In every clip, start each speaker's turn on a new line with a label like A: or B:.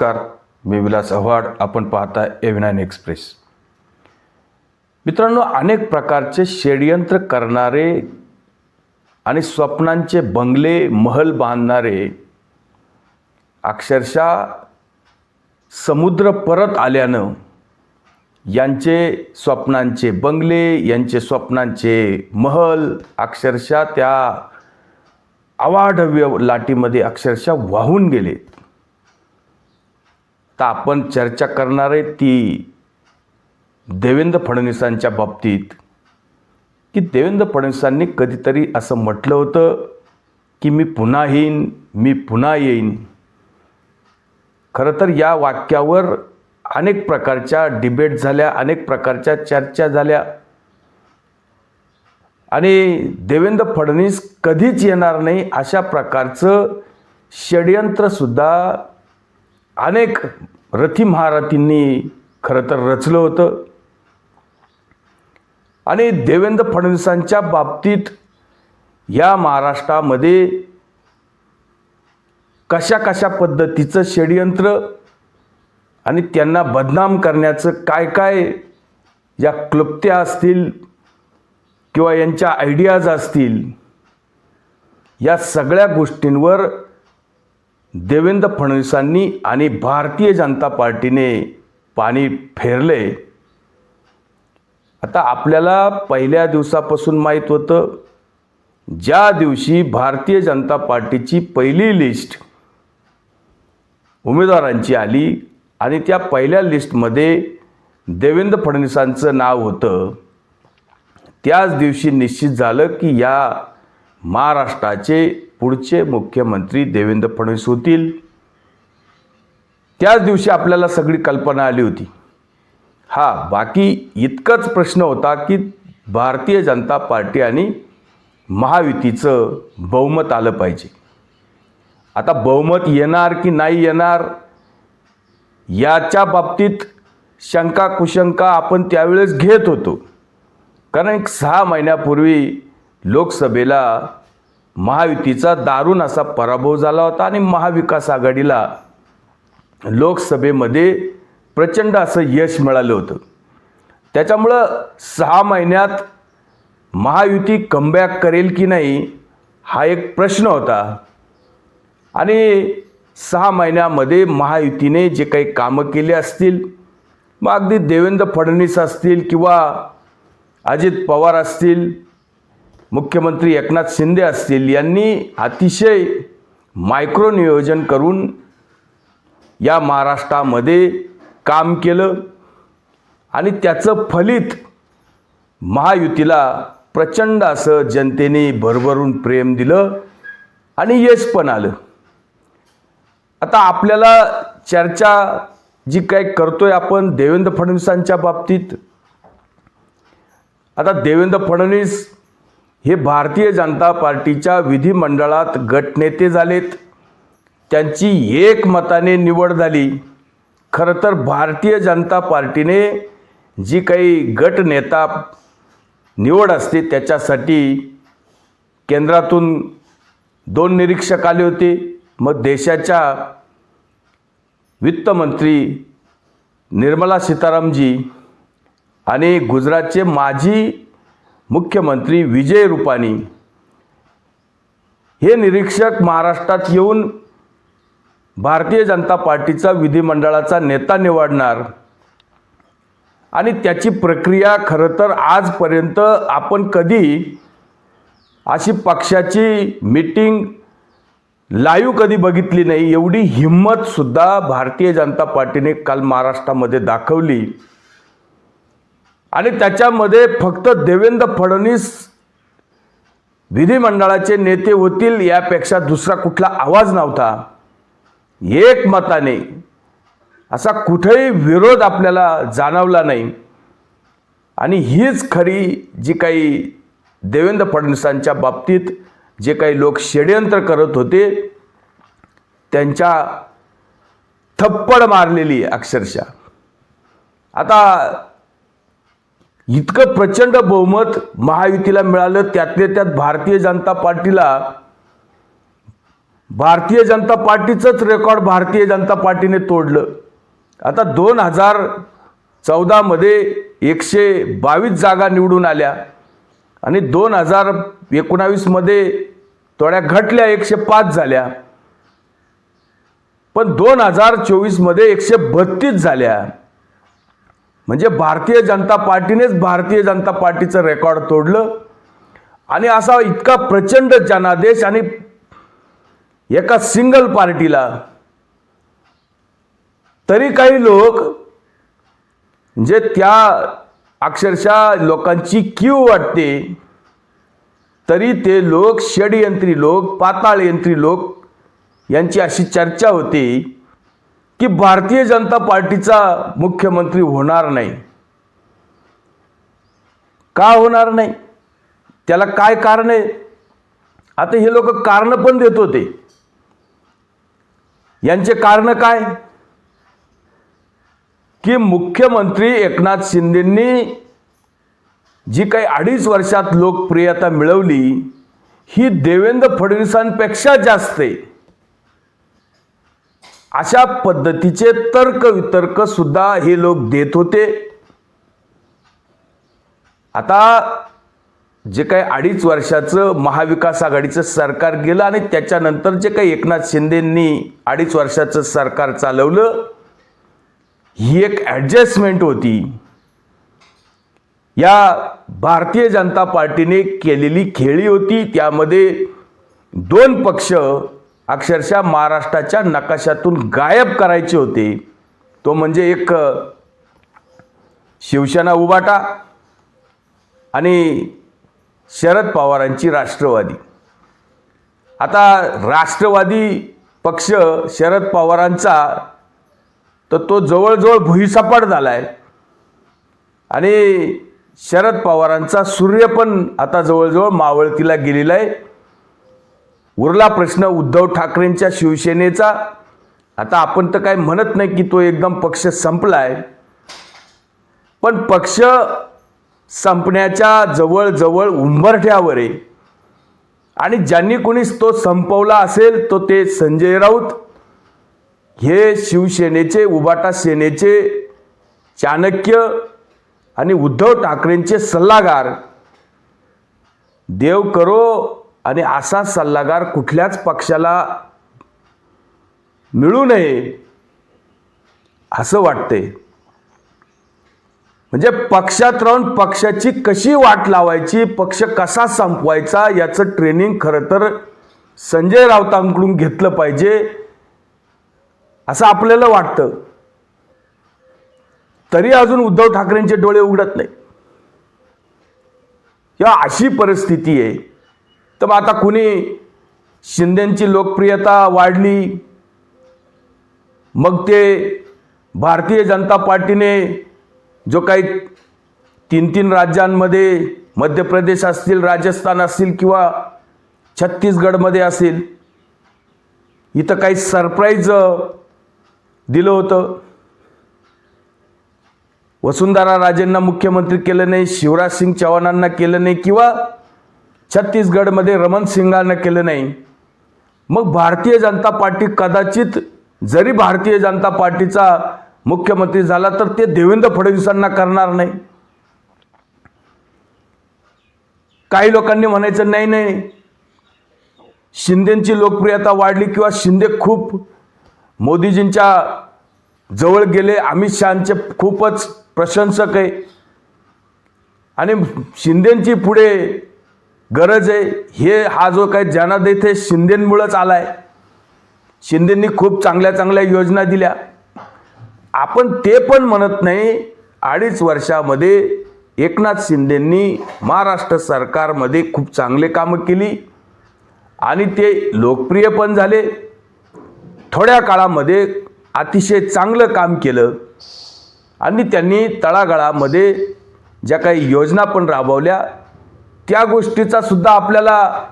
A: नमस्कार मी विलास आव्हाड. आपण पाहता एव्हिनाईन एक्सप्रेस मित्रांनो अनेक प्रकारचे षड्यंत्र करणारे आणि स्वप्नांचे बंगले महल बांधणारे अक्षरशः समुद्र परत आल्यानं यांचे स्वप्नांचे बंगले यांचे स्वप्नांचे महल अक्षरशः त्या अवाढव्य लाटीमध्ये अक्षरशः वाहून गेलेत. तर आपण चर्चा करणार आहे ती देवेंद्र फडणवीसांच्या बाबतीत. की देवेंद्र फडणवीसांनी कधीतरी असं म्हटलं होतं की मी पुन्हा येईन मी पुन्हा येईन. खरं तर या वाक्यावर अनेक प्रकारच्या डिबेट झाल्या अनेक प्रकारच्या चर्चा झाल्या. आणि देवेंद्र फडणवीस कधीच येणार नाही अशा प्रकारचं षड्यंत्रसुद्धा अनेक रथी महारथींनी खरं तर रचलं होतं. आणि देवेंद्र फडणवीसांच्या बाबतीत या महाराष्ट्रामध्ये कशा कशा पद्धतीचं षडयंत्र आणि त्यांना बदनाम करण्याचं काय काय या क्लुप्त्या असतील किंवा यांच्या आयडियाज असतील या सगळ्या गोष्टींवर देवेंद्र फडणवीसांनी आणि भारतीय जनता पार्टीने पाणी फेरले. आता आपल्याला पहिल्या दिवसापासून माहीत होतं ज्या दिवशी भारतीय जनता पार्टीची पहिली लिस्ट उमेदवारांची आली आणि त्या पहिल्या लिस्टमध्ये देवेंद्र फडणवीसांचं नाव होतं त्याच दिवशी निश्चित झालं की या महाराष्ट्राचे पुढचे मुख्यमंत्री देवेंद्र फडणवीस होतील. त्याच दिवशी आपल्याला सगळी कल्पना आली होती. हा बाकी इतकंच प्रश्न होता की भारतीय जनता पार्टी आणि महायुतीचं बहुमत आलं पाहिजे. आता बहुमत येणार की नाही येणार याच्या बाबतीत शंका कुशंका आपण त्यावेळेस घेत होतो. कारण एक सहा महिन्यापूर्वी लोकसभेला महायुतीचा दारुण असा पराभव झाला होता आणि महाविकास आघाडीला लोकसभेमध्ये प्रचंड असं यश मिळालं होतं. त्याच्यामुळं सहा महिन्यात महायुती कमबॅक करेल की नाही हा एक प्रश्न होता. आणि सहा महिन्यामध्ये महायुतीने जे काही कामं केले असतील मग अगदी देवेंद्र फडणवीस असतील किंवा अजित पवार असतील मुख्यमंत्री एकनाथ शिंदे असतील यांनी अतिशय मायक्रो नियोजन करून या महाराष्ट्रामध्ये काम केलं आणि त्याचं फलित महायुतीला प्रचंड असं जनतेने भरभरून प्रेम दिलं आणि यश पण आलं. आता आपल्याला चर्चा जी काय करतोय आपण देवेंद्र फडणवीसांच्या बाबतीत आता देवेंद्र फडणवीस हे भारतीय जनता पार्टीच्या विधिमंडळात गटनेते झालेत. त्यांची एकमताने निवड झाली. खरं तर भारतीय जनता पार्टीने जी काही गटनेता निवड असते त्याच्यासाठी केंद्रातून दोन निरीक्षक आले होते. मग देशाच्या वित्तमंत्री निर्मला सीतारामजी आणि गुजरातचे माजी मुख्यमंत्री विजय रुपानी हे निरीक्षक महाराष्ट्रात येऊन भारतीय जनता पार्टीचा विधिमंडळाचा नेता निवडणार. आणि त्याची प्रक्रिया खरं तर आजपर्यंत आपण कधी अशी पक्षाची मीटिंग लाईव्ह कधी बघितली नाही एवढी हिंमतसुद्धा भारतीय जनता पार्टीने काल महाराष्ट्रामध्ये दाखवली. आणि त्याच्यामध्ये फक्त देवेंद्र फडणवीस विधिमंडळाचे नेते होतील यापेक्षा दुसरा कुठला आवाज नव्हता. एक मताने असा कुठेही विरोध आपल्याला जाणवला नाही. आणि हीच खरी जी काही देवेंद्र फडणवीसांच्या बाबतीत जे काही लोक षड्यंत्र करत होते त्यांच्या थप्पड मारलेली अक्षरशः. आता इतकं प्रचंड बहुमत महायुतीला मिळालं त्यातले त्यात भारतीय जनता पार्टीला. भारतीय जनता पार्टीचंच रेकॉर्ड भारतीय जनता पार्टीने तोडलं. आता दोन हजार चौदामध्ये एकशे बावीस जागा निवडून आल्या. आणि दोन हजार एकोणावीसमध्ये थोड्या घटल्या एकशे पाच झाल्या. पण दोन हजार चोवीसमध्ये एकशे बत्तीस झाल्या. म्हणजे भारतीय जनता पार्टीनेच भारतीय जनता पार्टीचं रेकॉर्ड तोडलं. आणि असा इतका प्रचंड जनादेश आणि एका सिंगल पार्टीला. तरी काही लोक जे त्या अक्षरशः लोकांची क्यू वाटते तरी ते लोक षडयंत्री लोक पाताळ यंत्री लोक यांची अशी चर्चा होती. की भारतीय जनता पार्टीचा मुख्यमंत्री होणार नाही. का होणार नाही? त्याला काय कारण आहे? आता हे लोक कारण पण देत होते. यांचे कारण काय? की मुख्यमंत्री एकनाथ शिंदेंनी जी काही अडीच वर्षात लोकप्रियता मिळवली ही देवेंद्र फडणवीसांपेक्षा जास्त आहे. अशा पद्धतीचे तर्क वितर्क सुद्धा हे लोक देत होते. आता जे काही अडीच वर्षाचं महाविकास आघाडीचं सरकार गेलं आणि त्याच्यानंतर जे काही एकनाथ शिंदेंनी अडीच वर्षाचं सरकार चालवलं ही एक ॲडजस्टमेंट होती. या भारतीय जनता पार्टीने केलेली खेळी होती. त्यामध्ये दोन पक्ष अक्षरशः महाराष्ट्राच्या नकाशातून गायब करायचे होते. तो म्हणजे एक शिवसेना उबाटा आणि शरद पवारांची राष्ट्रवादी. आता राष्ट्रवादी पक्ष शरद पवारांचा तर तो जवळजवळ भुईसपाट झाला आहे आणि शरद पवारांचा सूर्य पण आता जवळजवळ मावळतीला गेलेला आहे. उरला प्रश्न उद्धव ठाकरेंच्या शिवसेनेचा. आता आपण तर काय म्हणत नाही की तो एकदम पक्ष संपला आहे पण पक्ष संपण्याच्या जवळजवळ उंबरठ्यावर आहे. आणि ज्यांनी कोणीच तो संपवला असेल तो ते संजय राऊत. हे शिवसेनेचे उबाटा सेनेचे चाणक्य आणि उद्धव ठाकरेंचे सल्लागार. देव करो आणि असा सल्लागार कुठल्याच पक्षाला मिळू नये असं वाटतंय म्हणजे पक्षात राहून पक्षाची कशी वाट लावायची पक्ष कसा संपवायचा याचं ट्रेनिंग खरं तर संजय राऊतांकडून घेतलं पाहिजे असं आपल्याला वाटतं. तरी अजून उद्धव ठाकरेंचे डोळे उघडत नाही किंवा अशी परिस्थिती आहे. तर मग आता कुणी शिंदेची लोकप्रियता वाढली? मग ते भारतीय जनता पार्टीने जो काही तीन तीन राज्यांमध्ये मध्य प्रदेश असतील राजस्थान असतील किंवा छत्तीसगडमध्ये असेल इथं काही सरप्राईज दिलं होतं. वसुंधरा राजेंना मुख्यमंत्री केलं नाही शिवराज सिंग चव्हाणांना केलं नाही किंवा छत्तीसगडमध्ये रमन सिंगानं केलं नाही. मग भारतीय जनता पार्टी कदाचित जरी भारतीय जनता पार्टीचा मुख्यमंत्री झाला तर ते देवेंद्र फडणवीसांना करणार नाही. काही लोकांनी म्हणायचं नाही नाही शिंदेची लोकप्रियता वाढली किंवा शिंदे खूप मोदीजींच्या जवळ गेले अमित शहाचे खूपच प्रशंसक आहे. आणि शिंदेची पुढे गरज आहे. हे हा जो काही जनादेश आहे शिंदेमुळंच आला आहे शिंदेंनी खूप चांगल्या चांगल्या योजना दिल्या. आपण ते पण म्हणत नाही अडीच वर्षामध्ये एकनाथ शिंदेंनी महाराष्ट्र सरकारमध्ये खूप चांगले कामं केली. आणि ते लोकप्रिय पण झाले. थोड्या काळामध्ये अतिशय चांगलं काम केलं. आणि त्यांनी तळागाळामध्ये ज्या काही योजना पण राबवल्या त्या गोष्टीचा सुद्धा आपल्याला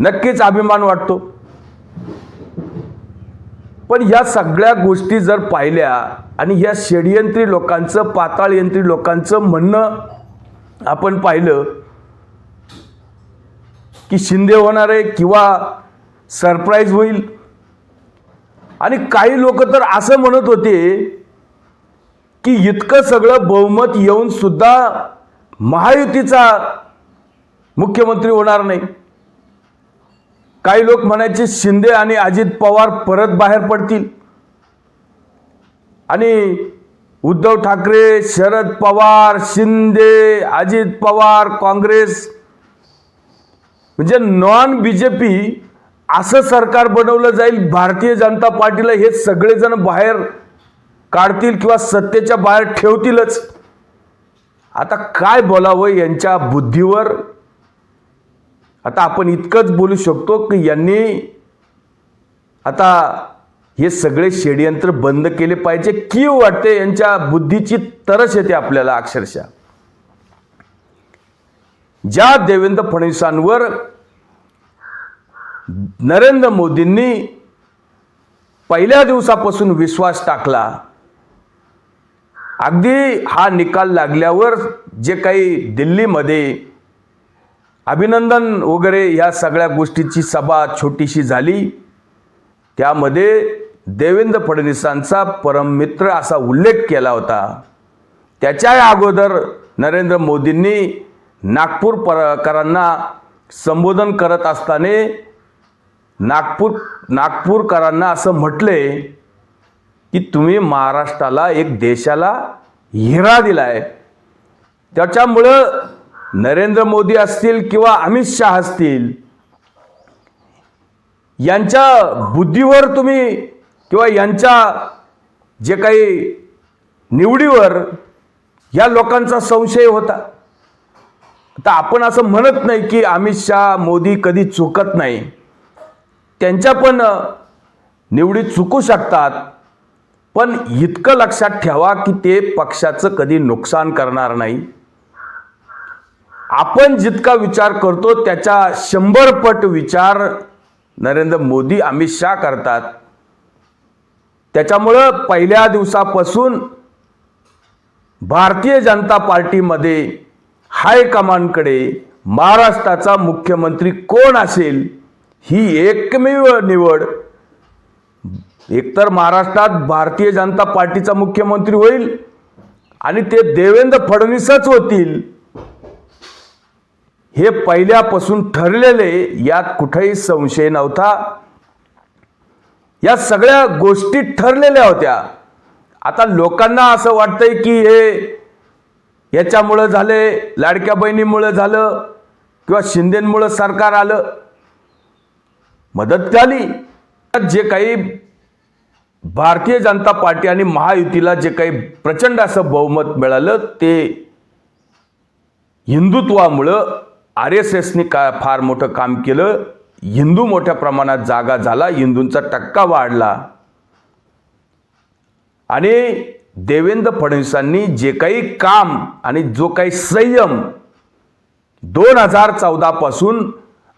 A: नक्कीच अभिमान वाटतो. पण या सगळ्या गोष्टी जर पाहिल्या आणि या षडयंत्री लोकांचं पाताळयंत्री लोकांचं म्हणणं आपण पाहिलं की शिंदे होणार आहे किंवा सरप्राईज होईल. आणि काही लोक तर असं म्हणत होते की इतकं सगळं बहुमत येऊन सुद्धा महायुतीचा मुख्यमंत्री होणार नाही. काही लोक म्हणायचे शिंदे आणि अजित पवार परत बाहेर पडतील. आणि उद्धव ठाकरे शरद पवार शिंदे अजित पवार काँग्रेस म्हणजे नॉन बी जे पी असं सरकार बनवलं जाईल भारतीय जनता पार्टीला हे सगळेजण बाहेर काढतील किंवा सत्तेच्या बाहेर ठेवतीलच. आता काय बोलावं यांच्या बुद्धीवर? आता आपण इतकंच बोलू शकतो की यांनी आता हे सगळे षडयंत्र बंद केले पाहिजे. की वाटते यांच्या बुद्धीची तरच येते आपल्याला अक्षरशः. ज्या देवेंद्र फडणवीसांवर नरेंद्र मोदींनी पहिल्या दिवसापासून विश्वास टाकला अगदी हा निकाल लागल्यावर जे काही दिल्लीमध्ये अभिनंदन वगैरे या सगळ्या गोष्टीची सभा छोटीशी झाली. त्यामध्ये देवेंद्र फडणवीसांचा परममित्र असा उल्लेख केला होता. त्याच्या अगोदर नरेंद्र मोदींनी नागपूर परकरांना संबोधन करत असताना नागपूर नागपूरकरांना असं म्हटले की तुम्ही महाराष्ट्राला एक देशाला हिरा दिलाय. त्याच्यामुळं नरेंद्र मोदी असतील किंवा अमित शहा असतील यांच्या बुद्धीवर तुम्ही किंवा यांच्या जे काही निवडीवर या लोकांचा संशय होता. आता आपण असं म्हणत नाही की अमित शहा मोदी कधी चुकत नाही. त्यांच्या पण निवडी चुकू शकतात. पण इतकं लक्षात ठेवा की ते पक्षाचं कधी नुकसान करणार नाही. आपण जितका विचार करतो त्याच्या शंभर पट विचार नरेंद्र मोदी अमित शहा करतात. त्याच्यामुळं पहिल्या दिवसापासून भारतीय जनता पार्टीमध्ये हायकमांडकडे महाराष्ट्राचा मुख्यमंत्री कोण असेल ही एकमेव निवड. एकतर महाराष्ट्रात भारतीय जनता पार्टीचा मुख्यमंत्री होईल आणि ते देवेंद्र फडणवीसच होतील. हे पहिल्यापासून ठरलेले यात कुठेही संशय नव्हता. या सगळ्या गोष्टी ठरलेल्या होत्या. आता लोकांना असं वाटतंय की हे याच्यामुळं झाले लाडक्या बहिणीमुळं झालं किंवा शिंदेमुळं सरकार आलं. मदत झाली. जे काही भारतीय जनता पार्टी आणि महायुतीला जे काही प्रचंड असं बहुमत मिळालं ते हिंदुत्वामुळं आर एस एसने का फार मोठं काम केलं? हिंदू मोठ्या प्रमाणात जागा झाला हिंदूंचा टक्का वाढला. आणि देवेंद्र फडणवीसांनी जे काही काम आणि जो काही संयम दोन हजार चौदापासून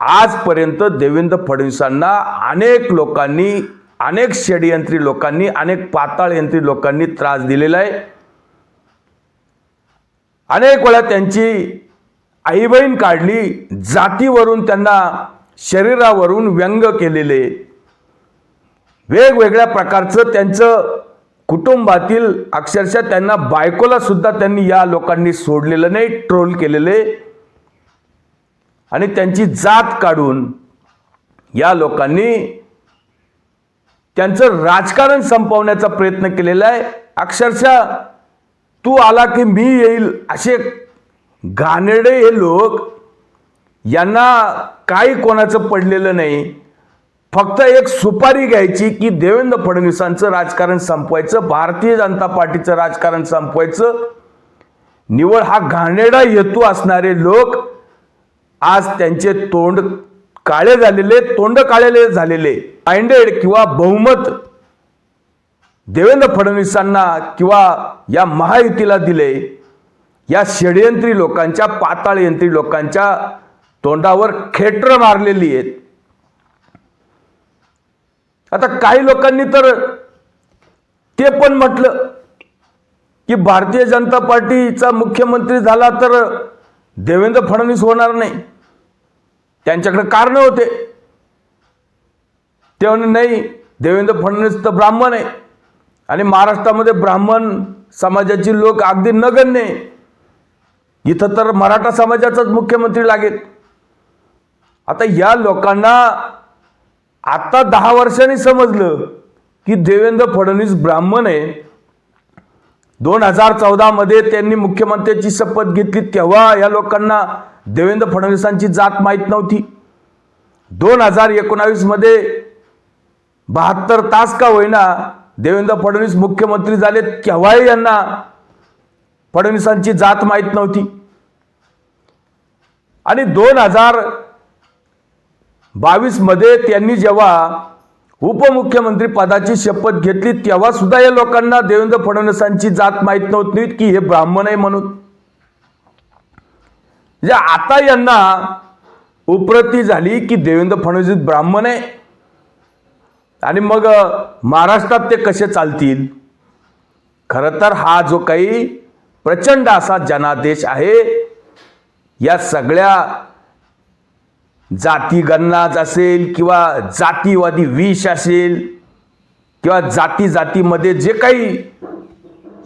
A: आजपर्यंत देवेंद्र फडणवीसांना अनेक लोकांनी अनेक षडयंत्री लोकांनी अनेक पाताळयंत्री लोकांनी त्रास दिलेला आहे. अनेक वेळा त्यांची आई बहीण काढली जातीवरून त्यांना शरीरावरून व्यंग केलेले. वेगवेगळ्या प्रकारचं त्यांचं कुटुंबातील अक्षरशः त्यांना बायकोला सुद्धा त्यांनी या लोकांनी सोडलेलं नाही ट्रोल केलेले. आणि त्यांची जात काढून या लोकांनी त्यांचं राजकारण संपवण्याचा प्रयत्न केलेला आहे. अक्षरशः तू आला की मी येईल असे घाणेरडे हे लोक यांना काही कोणाचं पडलेलं नाही. फक्त एक सुपारी घ्यायची की देवेंद्र फडणवीसांचं राजकारण संपवायचं भारतीय जनता पार्टीचं राजकारण संपवायचं. निवळ हा घाणेरडा हेतू असणारे लोक आज त्यांचे तोंड काळे झालेले तोंड काळेले झालेले. माइंडेड किंवा बहुमत देवेंद्र फडणवीसांना किंवा या महायुतीला दिले. या षडयंत्री लोकांच्या पाताळयंत्री लोकांच्या तोंडावर खेटर मारलेली आहेत. आता काही लोकांनी तर ते पण म्हटलं की भारतीय जनता पार्टीचा मुख्यमंत्री झाला तर देवेंद्र फडणवीस होणार नाही. त्यांच्याकडे कारण होते. ते म्हणे नाही देवेंद्र फडणवीस तर ब्राह्मण आहे आणि महाराष्ट्रामध्ये ब्राह्मण समाजाची लोक अगदी नगण्य आहे. इथं तर मराठा समाजाचाच मुख्यमंत्री लागेल. आता या लोकांना आता दहा वर्षांनी समजलं की देवेंद्र फडणवीस ब्राह्मण आहे. दोन हजार चौदामध्ये त्यांनी मुख्यमंत्र्याची शपथ घेतली तेव्हा या लोकांना देवेंद्र फडणवीसांची जात माहीत नव्हती. दोन हजार एकोणावीसमध्ये बहात्तर तास का होईना देवेंद्र फडणवीस मुख्यमंत्री झाले तेव्हाही यांना फडणवीसांची जात माहीत नव्हती. आणि दोन हजार बावीसमध्ये त्यांनी जेव्हा उपमुख्यमंत्री पदाची शपथ घेतली तेव्हा सुद्धा या लोकांना देवेंद्र फडणवीसांची जात माहीत नव्हती की हे ब्राह्मण आहे म्हणून. म्हणजे आता यांना उपरती झाली की देवेंद्र फडणवीस ब्राह्मण आहे. आणि मग महाराष्ट्रात ते कसे चालतील? खरं तर हा जो काही प्रचंड असा जनादेश आहे. या सगळ्या जाती गणनाज असेल किंवा जातीवादी विष असेल किंवा जाती जातीमध्ये जे काही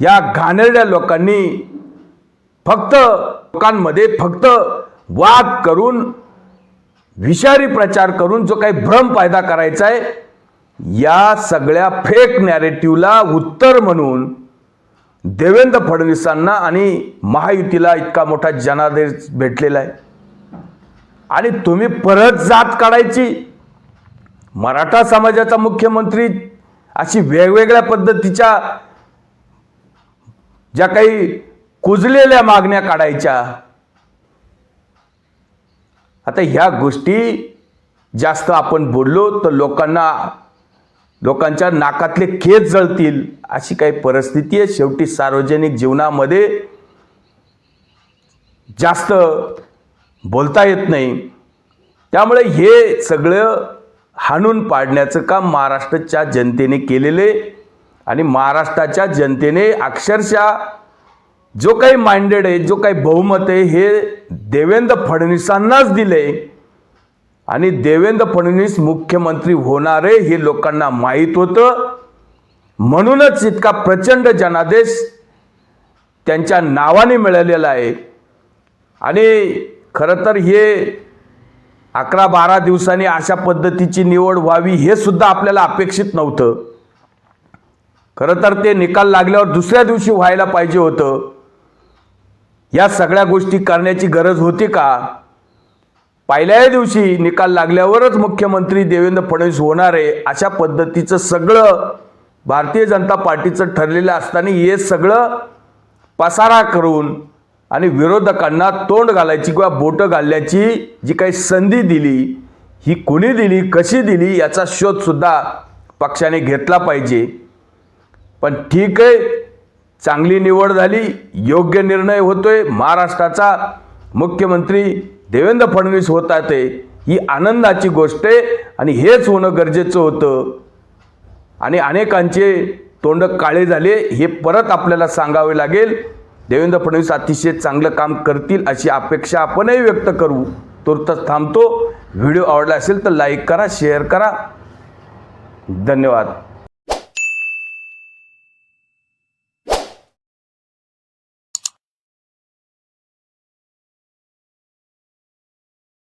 A: या घाणेरड्या लोकांनी फक्त लोकांमध्ये फक्त वाद करून विषारी प्रचार करून जो काही भ्रम पैदा करायचा आहे या सगळ्या फेक नॅरेटिव्हला उत्तर म्हणून देवेंद्र फडणवीसांना आणि महायुतीला इतका मोठा जनादेश भेटलेला आहे. आणि तुम्ही परत जात काढायची. मराठा समाजाचा मुख्यमंत्री अशी वेगवेगळ्या पद्धतीच्या ज्या काही कुजलेल्या मागण्या काढायच्या. आता ह्या गोष्टी जास्त आपण बोललो तर लोकांना लोकांच्या नाकातले केस जळतील अशी काही परिस्थिती आहे. शेवटी सार्वजनिक जीवनामध्ये जास्त बोलता येत नाही. त्यामुळे हे सगळं हाणून पाडण्याचं काम महाराष्ट्राच्या जनतेने केलेले आणि महाराष्ट्राच्या जनतेने अक्षरशः जो काही माइंडेड आहे जो काही बहुमत आहे हे देवेंद्र फडणवीसांनाच दिले आणि देवेंद्र फडणवीस मुख्यमंत्री होणारे हे लोकांना माहीत होतं. म्हणूनच इतका प्रचंड जनादेश त्यांच्या नावाने मिळालेला आहे. आणि खरं तर हे अकरा बारा दिवसांनी अशा पद्धतीची निवड व्हावी हे सुद्धा आपल्याला अपेक्षित नव्हतं. खरं तर ते निकाल लागल्यावर दुसऱ्या दिवशी व्हायला पाहिजे होतं. या सगळ्या गोष्टी करण्याची गरज होती का? पहिल्याही दिवशी निकाल लागल्यावरच मुख्यमंत्री देवेंद्र फडणवीस होणार आहे अशा पद्धतीचं सगळं भारतीय जनता पार्टीचं ठरलेलं असताना हे सगळं पसारा करून आणि विरोधकांना तोंड घालायची किंवा बोटं घालण्याची जी काही संधी दिली ही कुणी दिली कशी दिली याचा शोधसुद्धा पक्षाने घेतला पाहिजे. पण ठीक आहे चांगली निवड झाली योग्य निर्णय होतोय महाराष्ट्राचा मुख्यमंत्री देवेंद्र फडणवीस होता ते ही आनंदाची गोष्ट आहे आणि हेच होणं गरजेचं होतं. आणि अनेकांचे तोंड काळे झाले हे परत आपल्याला सांगावे लागेल. देवेंद्र फडणवीस अतिशय चांगलं काम करतील अशी अपेक्षा आपणही व्यक्त करू. तुर्तच थांबतो. व्हिडिओ आवडला असेल तर लाईक करा शेअर करा. धन्यवाद.